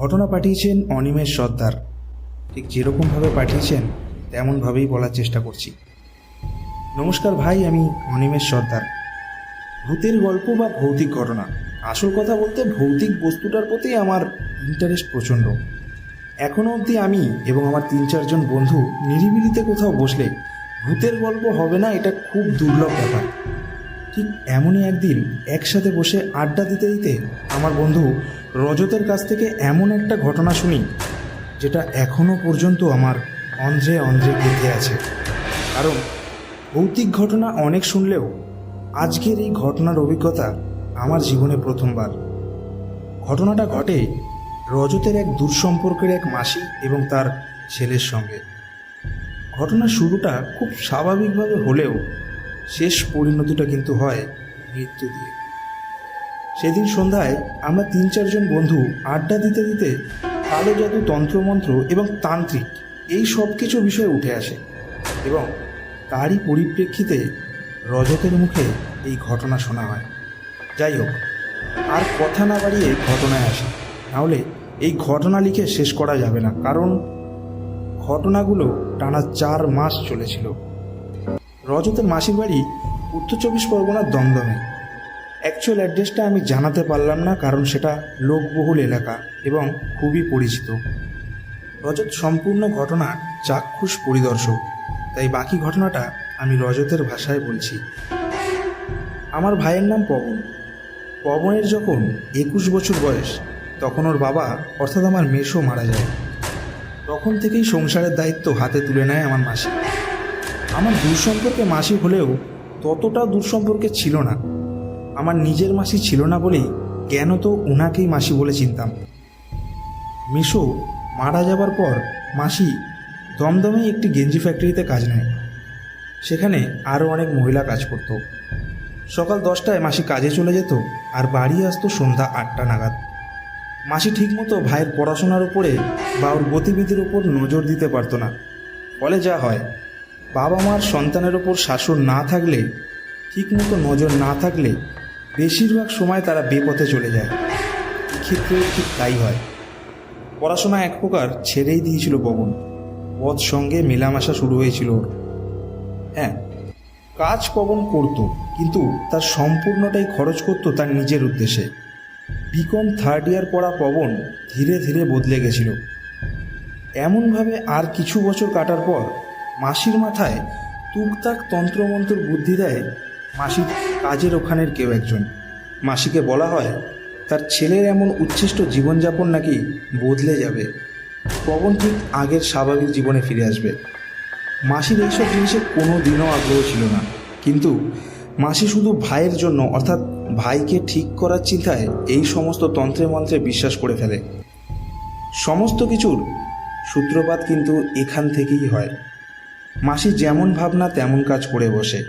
ঘটনা পাঠিয়েছেন অনিমেষ সর্দার। ঠিক যেরকমভাবে পাঠিয়েছেন, তেমনভাবেই বলার চেষ্টা করছি। নমস্কার ভাই, আমি অনিমেষ সর্দার। ভূতের গল্প বা ভৌতিক ঘটনা? আসল কথা বলতে ভৌতিক বস্তুটার প্রতি আমার ইন্টারেস্ট প্রচণ্ড। এখনও অবধি আমি এবং আমার তিন চারজন বন্ধু নিরিবিলিতে কোথাও বসলে ভূতের গল্প হবে না, এটা খুব দুর্লভ ব্যাপার। ঠিক এমনই একদিন একসাথে বসে আড্ডা দিতে দিতে আমার বন্ধু রজতের কাছ থেকে এমন একটা ঘটনা শুনি, যেটা এখনও পর্যন্ত আমার অন্ধ্রে অন্ধ্রে গেঁথে আছে। কারণ ভৌতিক ঘটনা অনেক শুনলেও আজকের এই ঘটনার অভিজ্ঞতা আমার জীবনে প্রথমবার। ঘটনাটা ঘটে রজতের এক দূরসম্পর্কের এক মাসি এবং তার ছেলের সঙ্গে। ঘটনার শুরুটা খুব স্বাভাবিকভাবে হলেও শেষ পরিণতিটা কিন্তু হয় মৃত্যু দিয়ে। সেদিন সন্ধ্যায় আমরা তিন চারজন বন্ধু আড্ডা দিতে দিতে কালো জাদু তন্ত্রমন্ত্র এবং তান্ত্রিক এই সব কিছু বিষয়ে উঠে আসে এবং তারই পরিপ্রেক্ষিতে রজতের মুখে এই ঘটনা শোনা হয়। যাই হোক, আর কথা না বাড়িয়ে ঘটনায় আসে। নাহলে এই ঘটনা লিখে শেষ করা যাবে না, কারণ ঘটনাগুলো টানা চার মাস চলেছিল। রজতের মাসির বাড়ি উত্তর চব্বিশ পরগনার দমদমে। অ্যাকচুয়াল অ্যাড্রেসটা আমি জানাতে পারলাম না, কারণ সেটা লোকবহুল এলাকা এবং খুবই পরিচিত। রজত সম্পূর্ণ ঘটনা চাক্ষুষ পরিদর্শক, তাই বাকি ঘটনাটা আমি রজতের ভাষায় বলছি। আমার ভাইয়ের নাম পবন। পবনের যখন একুশ বছর বয়স, তখন ওর বাবা, অর্থাৎ আমার মেশো মারা যায়। তখন থেকেই সংসারের দায়িত্ব হাতে তুলে নেয় আমার মাসি। আমার দূরসম্পর্কে মাসি হলেও ততটা দূরসম্পর্কে ছিল না। আমার নিজের মাসি ছিল না বলেই কেন তো ওনাকেই মাসি বলে চিনতাম। মিশো মারা যাবার পর মাসি দমদমেই একটি গেঞ্জি ফ্যাক্টরিতে কাজ নেয়। সেখানে আরও অনেক মহিলা কাজ করত। সকাল দশটায় মাসি কাজে চলে যেত আর বাড়ি আসতো সন্ধ্যা আটটা নাগাদ। মাসি ঠিকমতো ভাইয়ের পড়াশোনার উপরে বা ওর গতিবিধির উপর নজর দিতে পারতো না। ফলে যা হয় বাবা মার সন্তানের ওপর শাসন না থাকলে ঠিকমতো নজর না থাকলে বেশিরভাগ সময় তারা বেপথে চলে যায়। ক্ষেত্রেও ঠিক তাই হয়। পড়াশোনা এক প্রকার ছেড়েই দিয়েছিল পবন পথ সঙ্গে মেলামেশা শুরু হয়েছিল হ্যাঁ কাজ পবন করত, কিন্তু তার সম্পূর্ণটাই খরচ করত তার নিজের উদ্দেশ্যে। বিকম থার্ড ইয়ার পড়া পবন ধীরে ধীরে বদলে গেছিল। এমনভাবে আর কিছু বছর কাটার পর মাসির মাথায় টুকটাক তন্ত্রমন্ত্র বুদ্ধি দেয় মাসির কাজের ওখানের কেউ একজন। মাসিকে বলা হয়, তার ছেলের এমন উচ্ছিষ্ট জীবনযাপন নাকি বদলে যাবে। পবন ঠিক আগের স্বাভাবিক জীবনে ফিরে আসবে। মাসির এইসব জিনিসে কোনো দিনও আগ্রহ ছিল না। কিন্তু মাসি শুধু ভাইয়ের জন্য, অর্থাৎ ভাইকে ঠিক করার চিন্তায় এই সমস্ত তন্ত্রে মন্ত্রে বিশ্বাস করে ফেলে। সমস্ত কিছুর সূত্রপাত কিন্তু এখান থেকেই হয়। মাসি যেমন ভাবনা তেমন কাজ করে বসে।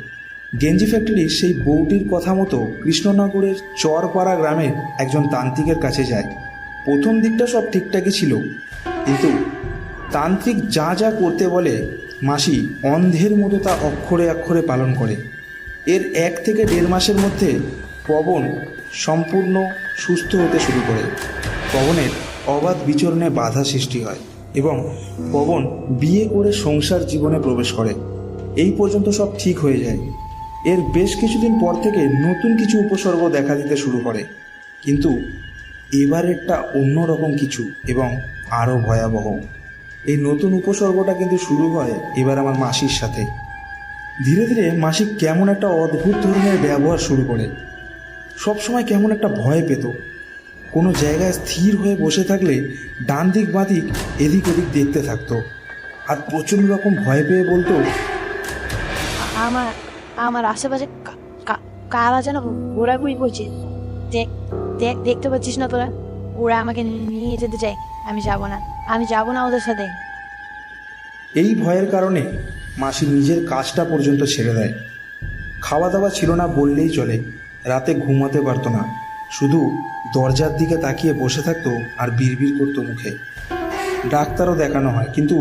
গেঞ্জি ফ্যাক্টরির সেই বউটির কথা মতো কৃষ্ণনগরের চরপাড়া গ্রামের একজন তান্ত্রিকের কাছে যায়। প্রথম দিকটা সব ঠিকঠাকই ছিল। কিন্তু তান্ত্রিক যা যা করতে বলে, মাসি অন্ধের মতো তা অক্ষরে অক্ষরে পালন করে। এর এক থেকে দেড় মাসের মধ্যে পবন সম্পূর্ণ সুস্থ হতে শুরু করে। পবনের অবাধ বিচরণে বাধা সৃষ্টি হয়। এবং পবন বিয়ে করে সংসার জীবনে প্রবেশ করে। এই পর্যন্ত সব ঠিক হয়ে যায়। এর বেশ কিছুদিন পর থেকে নতুন কিছু উপসর্গ দেখা দিতে শুরু করে। কিন্তু এবারেরটা অন্যরকম কিছু এবং আরও ভয়াবহ। এই নতুন উপসর্গটা কিন্তু শুরু হয় এবার আমার মাসির সাথে। ধীরে ধীরে মাসি কেমন একটা অদ্ভুত ধরনের ব্যবহার শুরু করে। সবসময় কেমন একটা ভয় পেত। কোনো জায়গায় স্থির হয়ে বসে থাকলে ডান দিক বাঁ দিক এদিক ওদিক দেখতে থাকতো। আর প্রচণ্ড রকম ভয় পেয়ে বলতো আমার আমার আশেপাশে কারা যেন ঘোরাঘুরি করছে। দেখ দেখ দেখতে পাচ্ছিস না তোরা? ওরা আমাকে নিয়ে যেতে চায়। আমি যাব না। আমি যাব না ওদের সাথে। এই ভয়ের কারণে মাসি নিজের কাজটা পর্যন্ত ছেড়ে দেয়। খাওয়া দাওয়া ছিল না বললেই চলে। রাতে ঘুমাতে পারতো না। শুধু দরজার দিকে তাকিয়ে বসে থাকতো আর বিড়বিড় করতো মুখে। ডাক্তারও দেখানো হয়, কিন্তু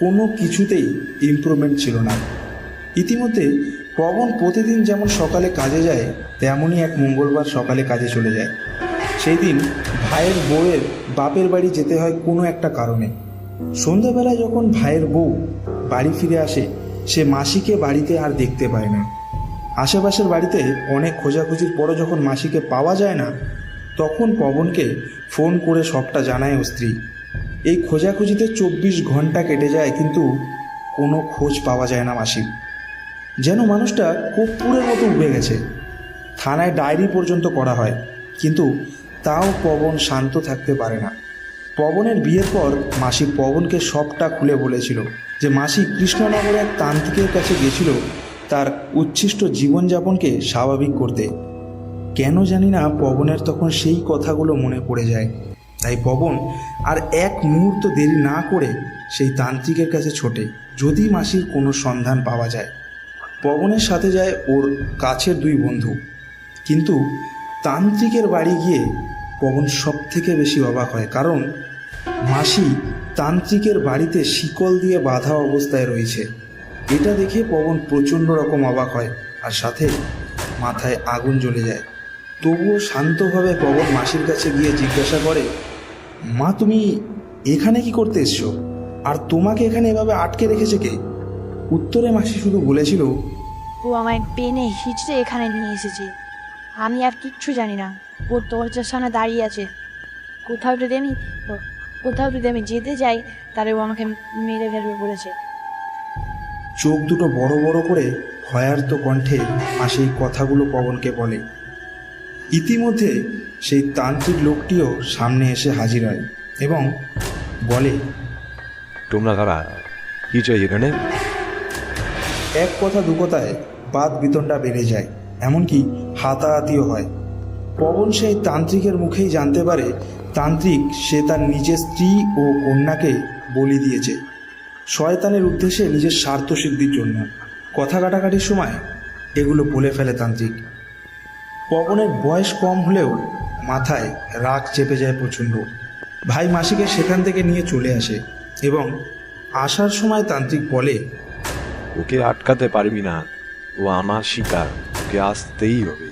কোনো কিছুতেই ইমপ্রুভমেন্ট ছিল না। ইতিমধ্যে পবন প্রতিদিন যেমন সকালে কাজে যায়, তেমনই এক মঙ্গলবার সকালে কাজে চলে যায়। সেই দিন ভাইয়ের বউয়ের বাপের বাড়ি যেতে হয় কোনো একটা কারণে। সন্ধ্যাবেলায় যখন ভাইয়ের বউ বাড়ি ফিরে আসে, সে মাসিকে বাড়িতে আর দেখতে পায় না। আশেপাশের বাড়িতে অনেক খোঁজাখুঁজির পরও যখন মাসিকে পাওয়া যায় না, তখন পবনকে ফোন করে সবটা জানায় ও স্ত্রী। এই খোঁজাখুঁজিতে চব্বিশ ঘণ্টা কেটে যায় কিন্তু কোনো খোঁজ পাওয়া যায় না মাসির। যেন মানুষটা কর্পূরের মতো উবে গেছে। থানায় ডায়েরি পর্যন্ত করা হয়, কিন্তু তাও পবন শান্ত থাকতে পারে না। পবনের বিয়ের পর মাসি পবনকে সবটা খুলে বলেছিল যে মাসি কৃষ্ণনগরে এক তান্ত্রিকের কাছে গেছিল তার উচ্ছিষ্ট জীবনযাপনকে স্বাভাবিক করতে। কেন জানি না পবনের তখন সেই কথাগুলো মনে পড়ে যায়। তাই পবন আর এক মুহূর্ত দেরি না করে সেই তান্ত্রিকের কাছে ছোটে, যদি মাসির কোনো সন্ধান পাওয়া যায়। পবনের সাথে যায় ওর কাছের দুই বন্ধু। কিন্তু তান্ত্রিকের বাড়ি গিয়ে পবন সব থেকে বেশি অবাক হয়, কারণ মাসি তান্ত্রিকের বাড়িতে শিকল দিয়ে বাধা অবস্থায় রয়েছে। এটা দেখে পবন প্রচণ্ড রকম অবাক হয় আর সাথে মাথায় আগুন জ্বলে যায়। তবুও শান্তভাবে পবন মাসির কাছে গিয়ে জিজ্ঞাসা করে, মা, তুমি এখানে কি করতে এসছো? আর তোমাকে এখানে এভাবে আটকে রেখেছে কে? উত্তরে মাসি শুধু বলেছিল, ও আমায় পেনে হিচড়ে এখানে নিয়ে এসেছে। আমি আর কিচ্ছু জানি না। ও দরজার সামনে দাঁড়িয়ে আছে। কোথাও যদি আমি, কোথাও যদি আমি যেতে যাই, তাহলে ও আমাকে মেরে ফেলবে বলেছে। চোখ দুটো বড় বড় করে ভয়ার্ত কণ্ঠে মাসি এই কথাগুলো পবনকে বলে। ইতিমধ্যে সেই তান্ত্রিক লোকটিও সামনে এসে হাজির হয় এবং বলে তোমরা কারা? কি চাই এখানে? এক কথা দু কথায় বাদ বিতণ্ডা বেড়ে যায় এমনকি হাতাহাতিও হয়। পবন সেই তান্ত্রিকের মুখেই জানতে পারে তান্ত্রিক সে তার নিজের স্ত্রী ও কন্যাকে বলি দিয়েছে। শয়তানের উদ্দেশ্যে নিজের স্বার্থ সিদ্ধির জন্য। কথা কাটাকাটির সময় এগুলো বলে ফেলে তান্ত্রিক। পবনের বয়স কম হলেও মাথায় রাগ চেপে যায় প্রচণ্ড। ভাই মাসিকে সেখান থেকে নিয়ে চলে আসে এবং আসার সময় তান্ত্রিক বলে ওকে আটকাতে পারবি না। ও আমার শিকার। ওকে আসতেই হবে।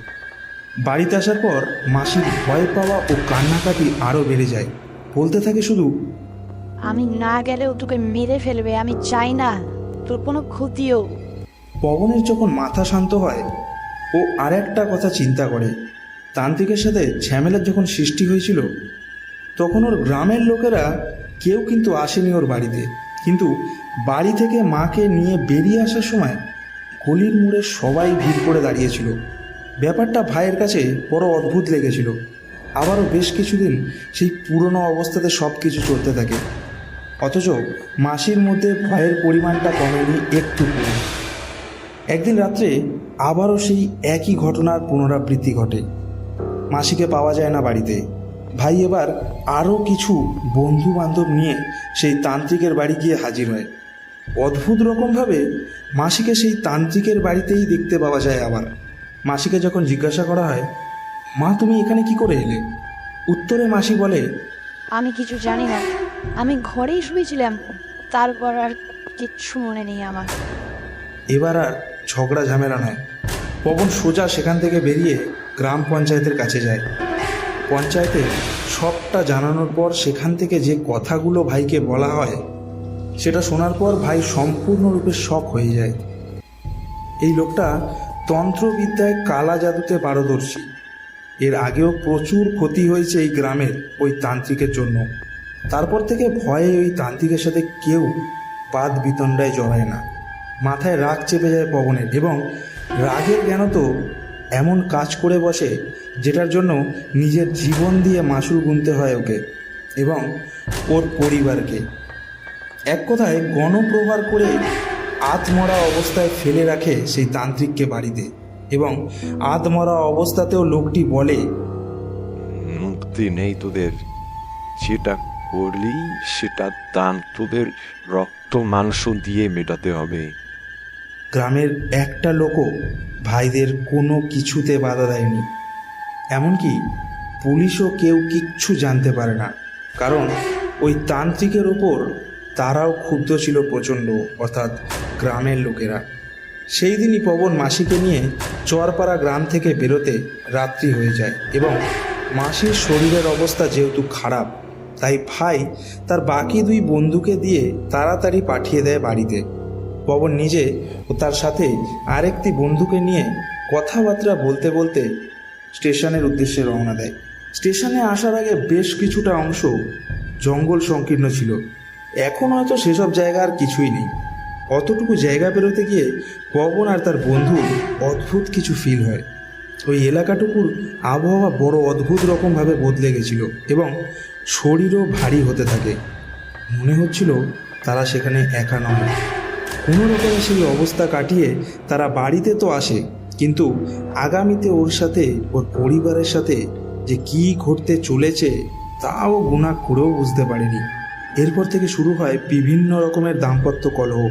বাড়িতে আসার পর মাসির ভয় পাওয়া ও কান্নাকাটি আরও বেড়ে যায়। বলতে থাকে শুধু আমি না গেলেও তোকে মেরে ফেলবে, আমি চাই না। তোর কোনো ক্ষতিও। পবনের যখন মাথা শান্ত হয়, ও আর একটা কথা চিন্তা করে। তান্ত্রিকের সাথে ঝামেলার যখন সৃষ্টি হয়েছিল, তখন ওর গ্রামের লোকেরা কেউ কিন্তু আসেনি ওর বাড়িতে। কিন্তু বাড়ি থেকে মাকে নিয়ে বেরিয়ে আসার সময় গলির মোড়ে সবাই ভিড় করে দাঁড়িয়েছিল। ব্যাপারটা ভাইয়ের কাছে বড় অদ্ভুত লেগেছিল। আবারও বেশ কিছুদিন সেই পুরনো অবস্থাতে সব কিছু চলতে থাকে। অথচ মাসির মধ্যে ভয়ের পরিমাণটা কমেনি একটু একদিন রাত্রে আবারও সেই একই ঘটনার পুনরাবৃত্তি ঘটে। মাসিকে পাওয়া যায় না বাড়িতে। ভাই এবার আরও কিছু বন্ধু বান্ধব নিয়ে সেই তান্ত্রিকের বাড়ি গিয়ে হাজির হয়। অদ্ভুত রকমভাবে মাসিকে সেই তান্ত্রিকের বাড়িতেই দেখতে পাওয়া যায় আবার। মাসিকে যখন জিজ্ঞাসা করা হয়, মা, তুমি এখানে কি করে এলে? উত্তরে মাসি বলে, আমি কিছু জানি না। আমি ঘরেই শুয়েছিলাম। তারপর আর কিচ্ছু মনে নেই আমার। এবার আর ঝগড়া ঝামেলা নয়। পবন সোজা সেখান থেকে বেরিয়ে গ্রাম পঞ্চায়েতের কাছে যায়। পঞ্চায়েতে সবটা জানানোর পর সেখান থেকে যে কথাগুলো ভাইকে বলা হয়, সেটা শোনার পর ভাই সম্পূর্ণরূপে শখ হয়ে যায়। এই লোকটা তন্ত্রবিদ্যায় কালা জাদুতে পারদর্শী। এর আগেও প্রচুর ক্ষতি হয়েছে এই গ্রামের ওই তান্ত্রিকের জন্য। তারপর থেকে ভয়ে ওই তান্ত্রিকের সাথে কেউ বাদ বিতণ্ডায় জড়ায় না। মাথায় রাগ চেপে যায় পবনের এবং রাগের জ্ঞান তো এমন কাজ করে বসে যেটার জন্য নিজের জীবন দিয়ে মাসুল গুনতে হয় ওকে এবং ওর পরিবারকে। এক কথায় গণপ্রহার করে আত্মরা অবস্থায় ফেলে রাখে সেই তান্ত্রিককে বাড়িতে এবং আত্মরা অবস্থাতেও লোকটি বলে, মুক্তি নেই তোদের যেটা করলি, সেটা দান্তদের তোদের রক্ত মাংস দিয়ে মেটাতে হবে। গ্রামের একটা লোকও ভাইদের কোনো কিছুতে বাধা দেয়নি। এমনকি পুলিশও কেউ কিচ্ছু জানতে পারে না। কারণ ওই তান্ত্রিকের ওপর তারাও ক্ষুব্ধ ছিল প্রচণ্ড, অর্থাৎ গ্রামের লোকেরা। সেই দিনই পবন মাসিকে নিয়ে চরপাড়া গ্রাম থেকে বেরোতে রাত্রি হয়ে যায় এবং মাসির শরীরের অবস্থা যেহেতু খারাপ তাই ভাই তার বাকি দুই বন্ধুকে দিয়ে তাড়াতাড়ি পাঠিয়ে দেয় বাড়িতে। পবন নিজে ও তার সাথে আরেকটি বন্ধুকে নিয়ে কথাবার্তা বলতে বলতে স্টেশনের উদ্দেশ্যে রওনা দেয়। স্টেশনে আসার আগে বেশ কিছুটা অংশ জঙ্গল সংকীর্ণ ছিল। এখন হয়তো সেসব জায়গা আর কিছুই নেই। অতটুকু জায়গা পেরোতে গিয়ে পবন আর তার বন্ধু অদ্ভুত কিছু ফিল হয়। ওই এলাকাটুকুর আবহাওয়া বড় অদ্ভুত রকমভাবে বদলে গেছিল এবং শরীরও ভারী হতে থাকে। মনে হচ্ছিল তারা সেখানে একা নয়। কোনো রকমের সেই অবস্থা কাটিয়ে তারা বাড়িতে তো আসে, কিন্তু আগামীতে ওর সাথে, ওর পরিবারের সাথে যে কি ঘটতে চলেছে তাও গুণা করেও বুঝতে পারেনি। এরপর থেকে শুরু হয় বিভিন্ন রকমের দাম্পত্য কলহ।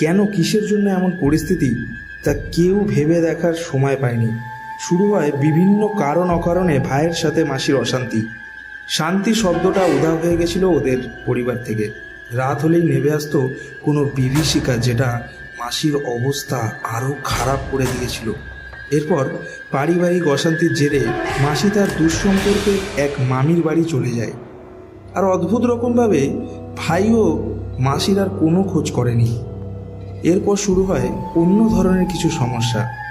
কেন, কিসের জন্য এমন পরিস্থিতি তা কেউ ভেবে দেখার সময় পায়নি। শুরু হয় বিভিন্ন কারণ অকারণে ভাইয়ের সাথে মাসির অশান্তি। শান্তি শব্দটা উধাও হয়ে গেছিল ওদের পরিবার থেকে। রাত হলেই নেমে আসতো কোনো বিভীষিকা যেটা মাসির অবস্থা আরও খারাপ করে দিয়েছিল। এরপর পারিবারিক অশান্তির জেরে মাসি তার দুঃসম্পর্কে এক মামির বাড়ি চলে যায়। আর অদ্ভুত রকমভাবে ভাইও মাসির আর কোনো খোঁজ করেনি। এরপর শুরু হয় অন্য ধরনের কিছু সমস্যা।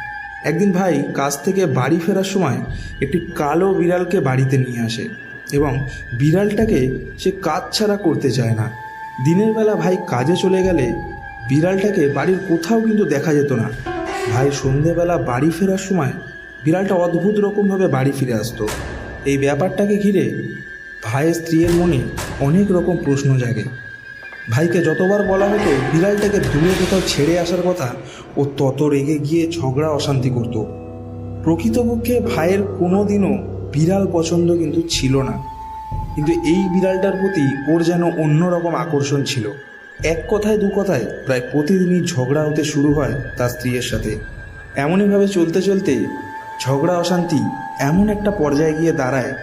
একদিন ভাই কাজ থেকে বাড়ি ফেরার সময় একটি কালো বিড়ালকে বাড়িতে নিয়ে আসে এবং বিড়ালটাকে সে কাজ ছাড়া করতে চায় না। দিনের বেলা ভাই কাজে চলে গেলে বিড়ালটাকে বাড়ির কোথাও কিন্তু দেখা যেত না। ভাই সন্ধেবেলা বাড়ি ফেরার সময় বিড়ালটা অদ্ভুত রকমভাবে বাড়ি ফিরে আসতো। এই ব্যাপারটাকে ঘিরে ভাইয়ের স্ত্রীর মনে অনেক রকম প্রশ্ন জাগে। ভাইকে যতবার বলা হতো, বিড়ালটাকে দূরে কোথাও ছেড়ে আসার কথা, ও তত রেগে গিয়ে ঝগড়া, অশান্তি করত। প্রকৃতপক্ষে ভাইয়ের কোনো দিনও বিড়াল পছন্দ কিন্তু ছিল না। কিন্তু এই বিড়ালটার প্রতি ওর যেন অন্যরকম আকর্ষণ ছিল। এক কথায়, দু কথায় প্রায় প্রতিদিনই ঝগড়া হতে শুরু হয় তার স্ত্রীর সাথে। এমনইভাবে চলতে চলতে ঝগড়া, অশান্তি এমন একটা পর্যায়ে গিয়ে দাঁড়ায়,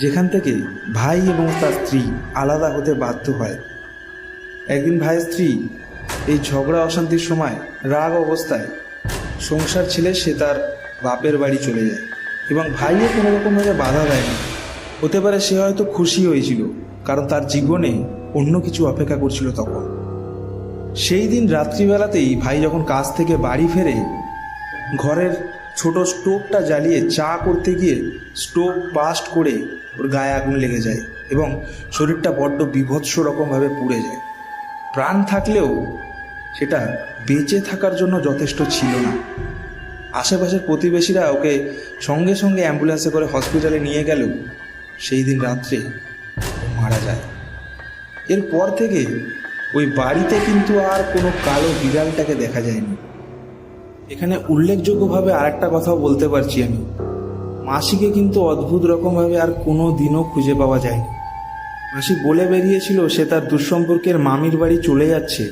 যেখান থেকে ভাই এবং তার স্ত্রী আলাদা হতে বাধ্য হয়। একদিন ভাইয়ের স্ত্রী এই ঝগড়া, অশান্তির সময় রাগ অবস্থায় সংসার ছেলে সে তার বাপের বাড়ি চলে যায় এবং ভাইও কোনো রকমভাবে বাধা দেয় না। হতে পারে সে হয়তো খুশি হয়েছিল, কারণ তার জীবনে অন্য কিছু অপেক্ষা করছিল তখন। সেই দিন রাত্রিবেলাতেই ভাই যখন কাজ থেকে বাড়ি ফেরে, ঘরের ছোট স্টোভটা জ্বালিয়ে চা করতে গিয়ে স্টোভ বাস্ট করে ওর গায়ে আগুন লেগে যায় এবং শরীরটা বড্ড বিভৎস রকমভাবে পুড়ে যায়। প্রাণ থাকলেও সেটা বেঁচে থাকার জন্য যথেষ্ট ছিল না। আশেপাশের প্রতিবেশীরা ওকে সঙ্গে সঙ্গে অ্যাম্বুলেন্সে করে হসপিটালে নিয়ে গেলেও সেই দিন রাত্রে মারা যায়। এরপর থেকে ওই বাড়িতে কিন্তু আর কোনো কালো বিড়ালটাকে দেখা যায়নি। এখানে উল্লেখযোগ্যভাবে আরেকটা কথাও বলতে পারছি আমি। মাসিকে কিন্তু অদ্ভুত রকমভাবে আর কোনো দিনও খুঁজে পাওয়া যায়নি। মাসি বলে বেরিয়েছিল, সে তার দুঃসম্পর্কের মামির বাড়ি চলে যাচ্ছে।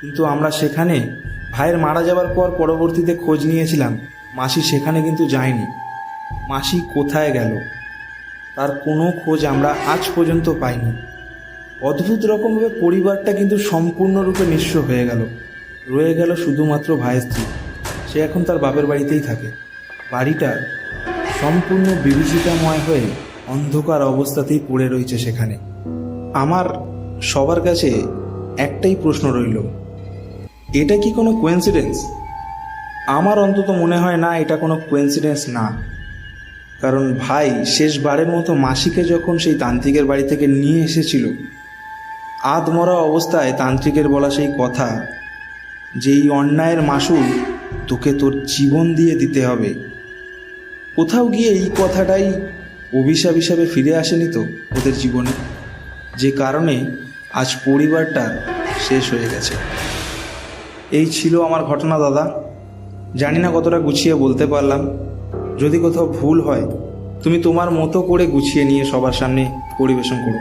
কিন্তু আমরা সেখানে ভাইয়ের মারা যাওয়ার পর পরবর্তীতে খোঁজ নিয়েছিলাম। মাসি সেখানে কিন্তু যায়নি। মাসি কোথায় গেল? তার কোনো খোঁজ আমরা আজ পর্যন্ত পাইনি। অদ্ভুত রকমভাবে পরিবারটা কিন্তু সম্পূর্ণরূপে নিঃস্ব হয়ে গেল। রয়ে গেল শুধুমাত্র ভাইয়ের স্ত্রী। সে এখন তার বাপের বাড়িতেই থাকে। বাড়িটা সম্পূর্ণ বিভীষিকাময় হয়ে অন্ধকার অবস্থাতেই পড়ে রয়েছে সেখানে। আমার সবার কাছে একটাই প্রশ্ন রইল, এটা কি কোনো কোয়েন্সিডেন্স আমার অন্তত মনে হয় না এটা কোনো কোয়েন্সিডেন্স না। কারণ ভাই, শেষবারের মতো মাসিকে যখন সেই তান্ত্রিকের বাড়ি থেকে নিয়ে এসেছিল, আধমরা অবস্থায় তান্ত্রিকের বলা সেই কথা যে এই অন্যায়ের মাসুল তোকে তোর জীবন দিয়ে দিতে হবে। কোথাও গিয়ে এই কথাটাই অভিশাপ হিসাবে ফিরে আসেনি তো ওদের জীবনে? যে কারণে আজ পরিবারটা শেষ হয়ে গেছে। এই ছিল আমার ঘটনা দাদা। জানি না কতটা গুছিয়ে বলতে পারলাম। যদি কোথাও ভুল হয়, তুমি তোমার মতো করে গুছিয়ে নিয়ে সবার সামনে পরিবেশন করো।